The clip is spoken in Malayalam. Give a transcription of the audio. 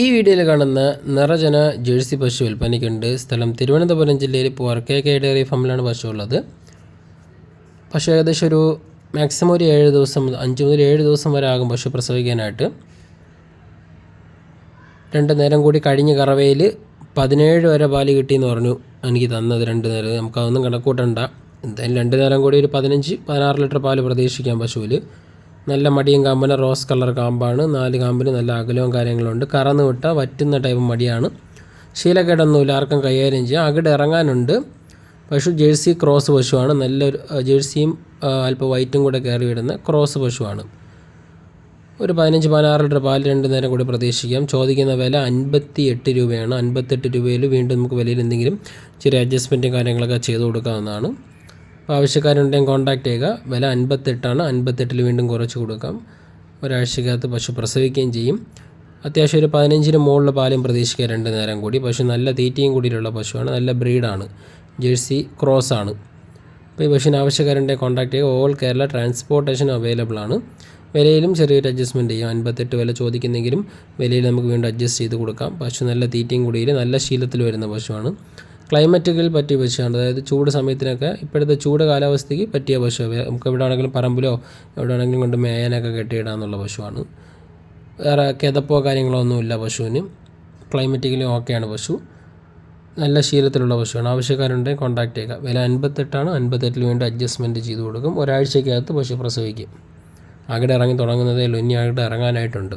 ഈ വീഡിയോയിൽ കാണുന്ന നിറജന ജേഴ്സി പശു വിൽപ്പനയ്ക്കുണ്ട്. സ്ഥലം തിരുവനന്തപുരം ജില്ലയിൽ പൂവാർ കെ കെ ഡയറി ഫാമിലാണ് പശു ഉള്ളത്. പശു ഏകദേശം ഒരു മാക്സിമം ഒരു ഏഴ് ദിവസം അഞ്ച് മുതൽ ഏഴ് ദിവസം വരെ ആകും പശു പ്രസവിക്കാനായിട്ട്. രണ്ട് നേരം കൂടി കഴിഞ്ഞ കറവയിൽ പതിനേഴ് വരെ പാൽ കിട്ടിയെന്ന് പറഞ്ഞു എനിക്ക് തന്നത് രണ്ട് നേരം. നമുക്കതൊന്നും കണക്കൂട്ടണ്ട. എന്തായാലും രണ്ട് നേരം കൂടി ഒരു പതിനഞ്ച് പതിനാറ് ലിറ്റർ പാൽ പ്രതീക്ഷിക്കാം പശുവിൽ നല്ല മടിയും കാമ്പിന് റോസ് കളർ കാമ്പാണ്. നാല് കാമ്പിന് നല്ല അകലവും കാര്യങ്ങളുണ്ട്. കറന്ന് വിട്ട വറ്റുന്ന ടൈപ്പ് മടിയാണ്. ശീലക്കേടൊന്നുമില്ല ആർക്കും കൈകാര്യം ചെയ്യാം. അകിട് ഇറങ്ങാനുണ്ട്. പശു ജേഴ്സി ക്രോസ് പശുവാണ്. നല്ലൊരു ജേഴ്സിയും അല്പം വൈറ്റും കൂടെ കയറി വിടുന്ന ക്രോസ് പശുവാണ്. ഒരു പതിനഞ്ച് പതിനാറ് ലിറ്റർ പാൽ രണ്ട് നേരം കൂടി പ്രതീക്ഷിക്കാം. ചോദിക്കുന്ന വില അൻപത്തി എട്ട് രൂപയാണ്. അൻപത്തെട്ട് രൂപയിൽ വീണ്ടും നമുക്ക് വിലയിൽ എന്തെങ്കിലും ചെറിയ അഡ്ജസ്റ്റ്മെന്റും കാര്യങ്ങളൊക്കെ ചെയ്ത് കൊടുക്കാവുന്നതാണ്. ആവശ്യക്കാരുണ്ടെങ്കിൽ കോൺടാക്റ്റ് ചെയ്യുക. വില അൻപത്തെട്ടാണ്. അൻപത്തെട്ടിൽ വീണ്ടും കുറച്ച് കൊടുക്കാം. ഒരാഴ്ചക്കകത്ത് പശു പ്രസവിക്കുകയും ചെയ്യും. അത്യാവശ്യം ഒരു പതിനഞ്ചിന് മുകളിൽ പാലും പ്രതീക്ഷിക്കുക രണ്ട് നേരം കൂടി. പശു നല്ല തീറ്റയും കൂടിയുള്ള പശുവാണ്. നല്ല ബ്രീഡാണ്. ജേഴ്സി ക്രോസ് ആണ്. അപ്പോൾ ഈ പശുവിന് ആവശ്യക്കാരുണ്ടെങ്കിൽ കോൺടാക്ട് ചെയ്യുക. ഓൾ കേരള ട്രാൻസ്പോർട്ടേഷൻ അവൈലബിൾ ആണ്. വിലയിലും ചെറിയൊരു അഡ്ജസ്റ്റ്മെന്റ് ചെയ്യാം. അൻപത്തെട്ട് വില ചോദിക്കുന്നെങ്കിലും വിലയിൽ നമുക്ക് വീണ്ടും അഡ്ജസ്റ്റ് ചെയ്ത് കൊടുക്കാം. പശു നല്ല തീറ്റയും കൂടിയിൽ നല്ല ശീലത്തിൽ വരുന്ന പശുവാണ്. ക്ലൈമറ്റുകളിൽ പറ്റിയ പശുവാണ് അതായത് ചൂട് സമയത്തിനൊക്കെ ഇപ്പോഴത്തെ ചൂട് കാലാവസ്ഥയ്ക്ക് പറ്റിയ പശു നമുക്ക് എവിടെ ആണെങ്കിലും പറമ്പിലോ എവിടെ ആണെങ്കിലും കൊണ്ട് മേയാനൊക്കെ കെട്ടിയിടാന്നുള്ള പശുവാണ് വേറെ കിതപ്പോ കാര്യങ്ങളോ ഒന്നുമില്ല പശുവിന്. ക്ലൈമറ്റിക്കലി ഓക്കെയാണ് പശു. നല്ല ശീലത്തിലുള്ള പശുവാണ്. ആവശ്യക്കാരുണ്ടെങ്കിൽ കോൺടാക്ട് ചെയ്യുക വില അൻപത്തെട്ടാണ്. അൻപത്തെട്ടിൽ വേണ്ടി അഡ്ജസ്റ്റ്മെന്റ് ചെയ്ത് കൊടുക്കും. ഒരാഴ്ചയ്ക്കകത്ത് പശു പ്രസവിക്കും. അകിടെ ഇറങ്ങി തുടങ്ങുന്നതേ ഉള്ളൂ. ഇനി അകിടെ ഇറങ്ങാനായിട്ടുണ്ട്.